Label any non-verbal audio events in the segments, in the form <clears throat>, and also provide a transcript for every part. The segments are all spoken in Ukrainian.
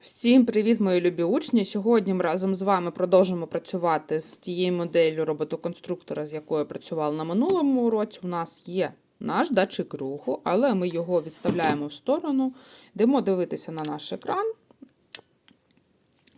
Всім привіт, мої любі учні! Сьогодні ми разом з вами продовжимо працювати з тією моделлю роботоконструктора, з якою працювали на минулому уроці. У нас є наш датчик руху, але ми його відставляємо в сторону, йдемо дивитися на наш екран.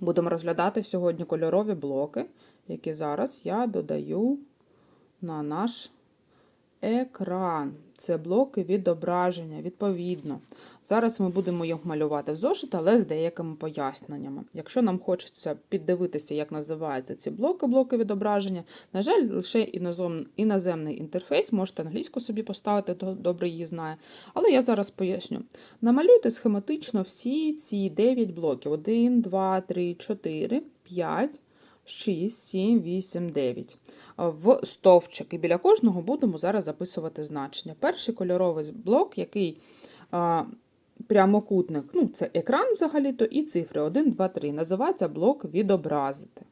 Будемо розглядати сьогодні кольорові блоки, які зараз я додаю на наш екран. Це блоки відображення, відповідно. Зараз ми будемо їх малювати в зошит, але з деякими поясненнями. Якщо нам хочеться піддивитися, як називаються ці блоки, блоки відображення, на жаль, лише іноземний інтерфейс, можете англійську собі поставити, добре її знає. Але я зараз поясню. Намалюйте схематично всі ці 9 блоків: 1, 2, 3, 4, 5. 6, 7, 8, 9 в стовпчик. І біля кожного будемо зараз записувати значення. Перший кольоровий блок, який прямокутник, ну, це екран взагалі-то, і цифри 1, 2, 3. Називається блок відобразити.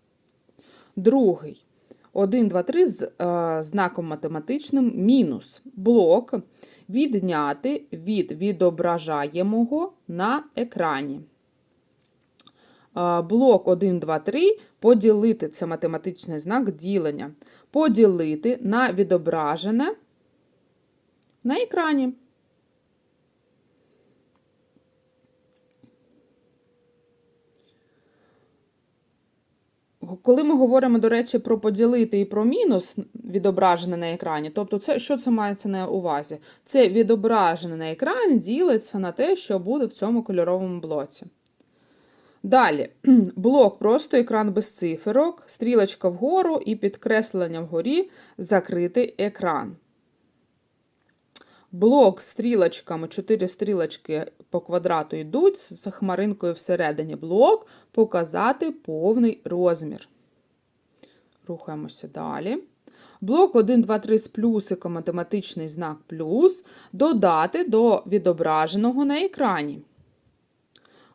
Другий 1, 2, 3 з знаком математичним мінус. Блок відняти від відображаємого на екрані. Блок 1, 2, 3 поділити це математичний знак ділення. Поділити на відображене на екрані. Коли ми говоримо, до речі, про поділити і про мінус відображене на екрані, тобто це, що це мається на увазі? Це відображене на екрані ділиться на те, що буде в цьому кольоровому блоці. Далі, <clears throat> блок просто екран без циферок, стрілочка вгору і підкреслення вгорі закритий екран. Блок з стрілочками, 4 стрілочки по квадрату йдуть, з хмаринкою всередині блок показати повний розмір. Рухаємося далі. Блок 1, 2, 3 з плюсиком математичний знак плюс додати до відображеного на екрані.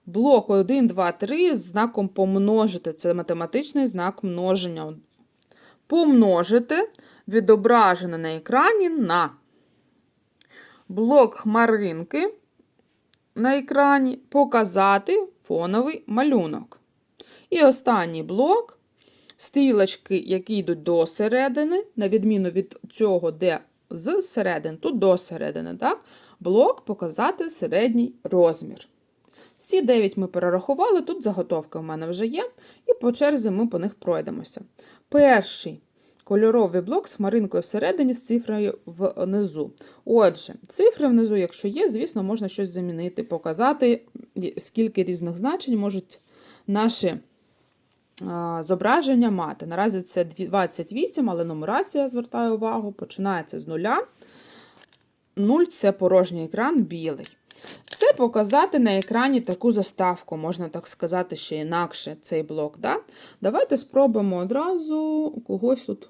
Блок 1, 2, 3 з знаком помножити. Це математичний знак множення. Помножити відображене на екрані на блок хмаринки на екрані показати фоновий малюнок. І останній блок стрілочки, які йдуть до середини, на відміну від цього, де з середини, тут до середини, так? блок показати середній розмір. Всі 9 ми перерахували, тут заготовки в мене вже є, і по черзі ми по них пройдемося. Перший кольоровий блок з хмаринкою всередині з цифрою внизу. Отже, цифри внизу, якщо є, звісно, можна щось замінити, показати, скільки різних значень можуть наші зображення мати. Наразі це 28, але нумерація, звертаю увагу, починається з нуля. 0 це порожній екран білий. Це показати на екрані таку заставку, можна так сказати, ще інакше цей блок. Да? Давайте спробуємо одразу когось тут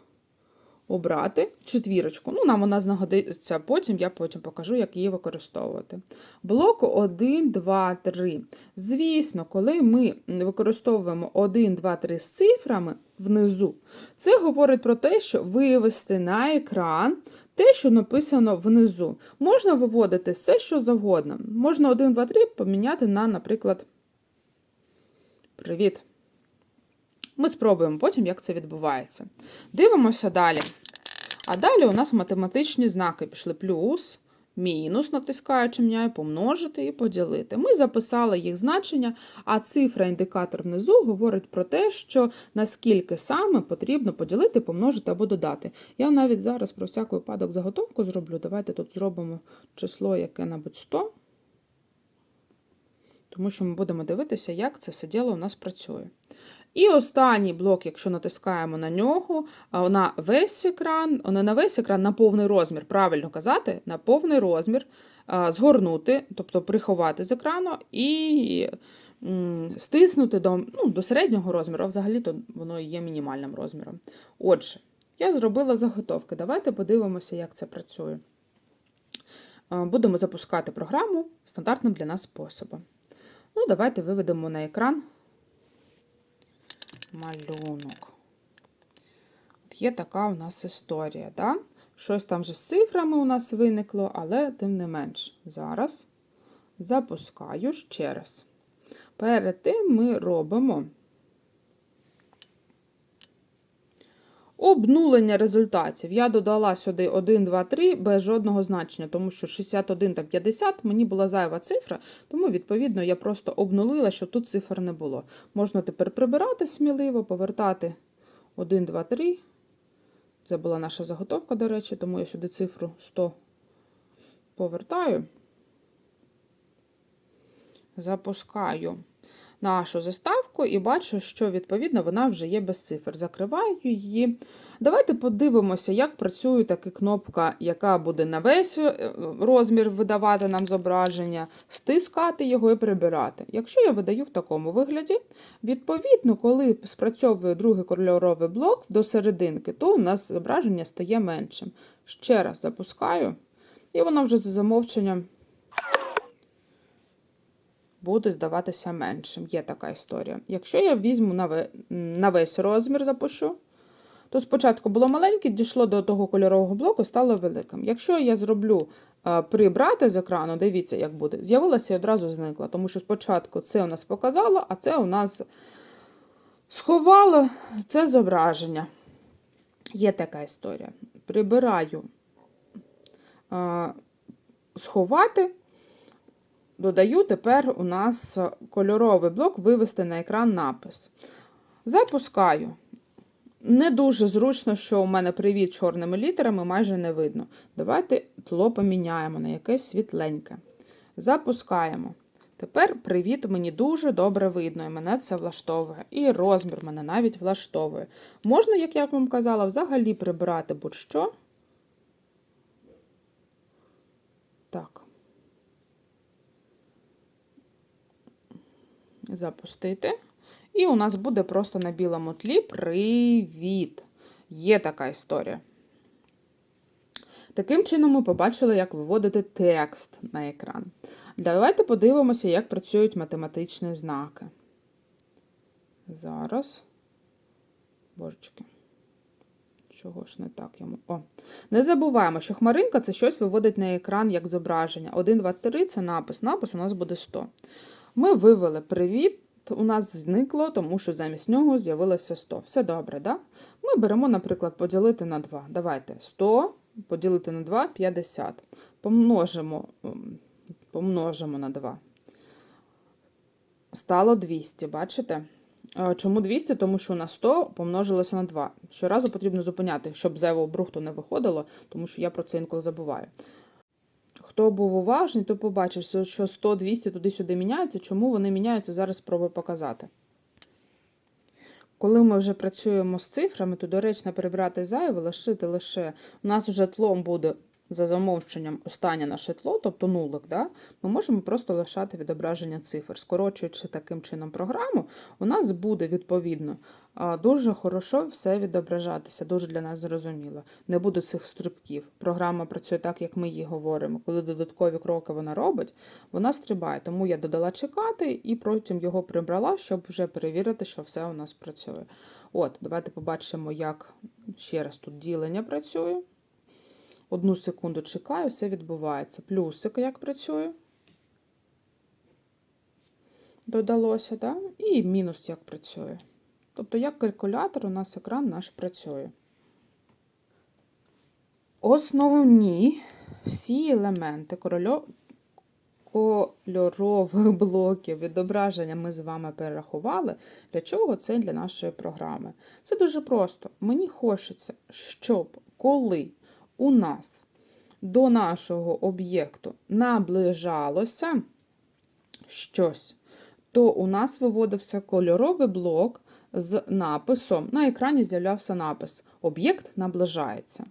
обрати четвірочку. Ну, Нам вона знагодиться потім, я потім покажу, як її використовувати. Блок 1, 2, 3. Звісно, коли ми використовуємо 1, 2, 3 з цифрами внизу, це говорить про те, що вивести на екран те, що написано внизу. Можна виводити все, що завгодно. Можна 1, 2, 3 поміняти на, наприклад, привіт. Ми спробуємо потім, як це відбувається. Дивимося далі. А далі у нас математичні знаки пішли плюс, мінус, натискаючи міняю, помножити і поділити. Ми записали їх значення, а цифра індикатор внизу говорить про те, що наскільки саме потрібно поділити, помножити або додати. Я навіть зараз про всякий випадок заготовку зроблю. Давайте тут зробимо число яке-небудь 100. Тому що ми будемо дивитися, як це все діло у нас працює. І останній блок, якщо натискаємо на нього, на весь екран, не на весь екран, на повний розмір, правильно казати, на повний розмір згорнути, тобто приховати з екрану і стиснути до ну, до середнього розміру, а взагалі-то воно є мінімальним розміром. Отже, я зробила заготовки. Давайте подивимося, як це працює. Будемо запускати програму стандартним для нас способом. Ну, Давайте виведемо на екран малюнок. От Є така у нас історія. Да? Щось там вже з цифрами у нас виникло, але тим не менш. Зараз запускаю ще раз. Перед тим ми робимо обнулення результатів. Я додала сюди 1, 2, 3 без жодного значення, тому що 61 та 50 мені була зайва цифра, тому, відповідно, я просто обнулила, щоб тут цифр не було. Можна тепер прибирати сміливо, повертати 1, 2, 3. Це була наша заготовка, до речі, тому я сюди цифру 100 повертаю. Запускаю нашу заставку і бачу, що відповідно вона вже є без цифр. Закриваю її. Давайте подивимося, як працює така кнопка, яка буде на весь е, розмір видавати нам зображення, стискати його і прибирати. Якщо я видаю в такому вигляді, відповідно, коли спрацьовує другий кольоровий блок до серединки, то у нас зображення стає меншим. Ще раз запускаю, і воно вже за замовченням буде здаватися меншим. Є така історія. Якщо я візьму на ве- на весь розмір, запущу, то спочатку було маленьке, дійшло до того кольорового блоку, стало великим. Якщо я зроблю е, прибрати з екрану, дивіться, як буде, з'явилася і одразу зникла, тому що спочатку це у нас показало, а це у нас сховало це зображення. Є така історія. Прибираю е, сховати. Додаю тепер у нас кольоровий блок вивести на екран напис. Запускаю. Не дуже зручно, що у мене привіт чорними літерами майже не видно. Давайте тло поміняємо на якесь світленьке. Запускаємо. Тепер привіт мені дуже добре видно, і мене це влаштовує. І розмір мене навіть влаштовує. Можна, як я вам казала, взагалі прибирати будь-що. Так. Запустити. І у нас буде просто на білому тлі привіт. Є така історія. Таким чином, ми побачили, як виводити текст на екран. Давайте подивимося, як працюють математичні знаки. Зараз. Божечки. Чого ж не так йому? О. Не забуваємо, що хмаринка це щось виводить на екран як зображення. 1, 2, 3 це напис. Напис у нас буде 100. Ми вивели привіт, у нас зникло, тому що замість нього з'явилося 100. Все добре, да? Ми беремо, наприклад, поділити на 2. Давайте 100 поділити на 2 50. Помножимо, помножимо на 2. Стало 200, бачите? Е, Чому 200? Тому що на 100 помножилося на 2. Щоразу потрібно зупиняти, щоб зайвого брухту не виходило, тому що я про це інколи забуваю. Хто був уважний, то побачив, що 100-200 туди-сюди міняються. Чому вони міняються, зараз спробую показати. Коли ми вже працюємо з цифрами, то доречно перебрати зайве, лишити лише. У нас вже тлом буде за замовченням останнє наше тло, тобто нулик, да? ми можемо просто лишати відображення цифр. Скорочуючи таким чином програму, у нас буде відповідно дуже хорошо все відображатися, дуже для нас зрозуміло. Не буде цих стрибків. Програма працює так, як ми їй говоримо. Коли додаткові кроки вона робить, вона стрибає. Тому я додала чекати і потім його прибрала, щоб вже перевірити, що все у нас працює. От, давайте побачимо, як ще раз тут ділення працює. Одну секунду чекаю, все відбувається. Плюсик як працює. Додалося, да? і мінус як працює. Тобто, як калькулятор, у нас екран наш працює. Основні всі елементи кольорових блоків відображення ми з вами перерахували. Для чого це для нашої програми? Це дуже просто. Мені хочеться, щоб коли у нас до нашого об'єкту наближалося щось, то у нас виводився кольоровий блок з написом. На екрані з'являвся напис Об'єкт наближається.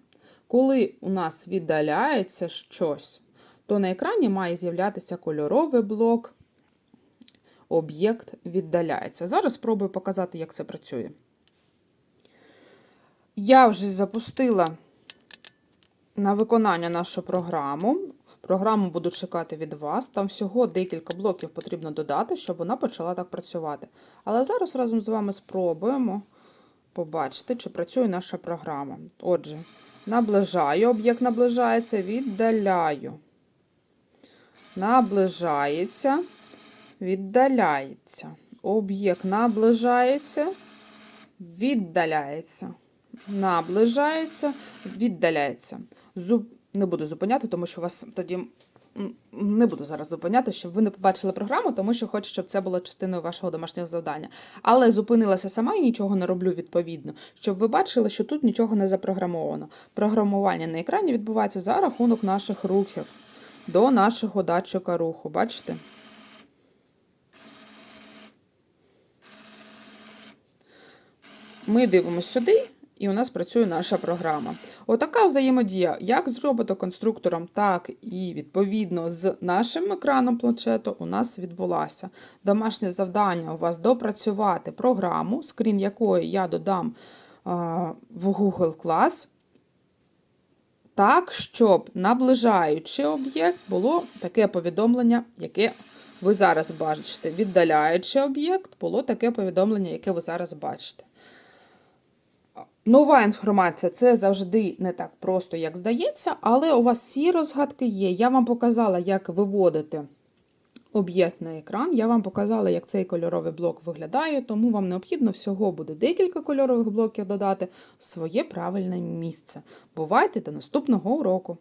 Коли у нас віддаляється щось, то на екрані має з'являтися кольоровий блок. Об'єкт віддаляється. Зараз спробую показати, як це працює. Я вже запустила на виконання нашу програму. Програму буду чекати від вас. Там всього декілька блоків потрібно додати, щоб вона почала так працювати. Але зараз разом з вами спробуємо побачити, чи працює наша програма. Отже, наближаю, об'єкт наближається, віддаляю. Наближається, віддаляється. Об'єкт наближається, віддаляється. Наближається, віддаляється. Зуб... Не буду зупиняти, тому що вас тоді не буду зараз зупиняти, щоб ви не побачили програму, тому що хочу, щоб це було частиною вашого домашнього завдання. Але зупинилася сама і нічого не роблю відповідно, щоб ви бачили, що тут нічого не запрограмовано. Програмування на екрані відбувається за рахунок наших рухів до нашого датчика руху. Бачите? Ми дивимося сюди, і у нас працює наша програма. Отака взаємодія як з роботоконструктором, так і відповідно з нашим екраном планшету у нас відбулася. Домашнє завдання у вас допрацювати програму, скрін якої я додам в Google Class. Так, щоб наближаючи об'єкт, було таке повідомлення, яке ви зараз бачите. Віддаляючи об'єкт, було таке повідомлення, яке ви зараз бачите. Нова інформація це завжди не так просто, як здається, але у вас всі розгадки є. Я вам показала, як виводити об'єкт на екран. Я вам показала, як цей кольоровий блок виглядає, тому вам необхідно всього буде декілька кольорових блоків додати в своє правильне місце. Бувайте до наступного уроку!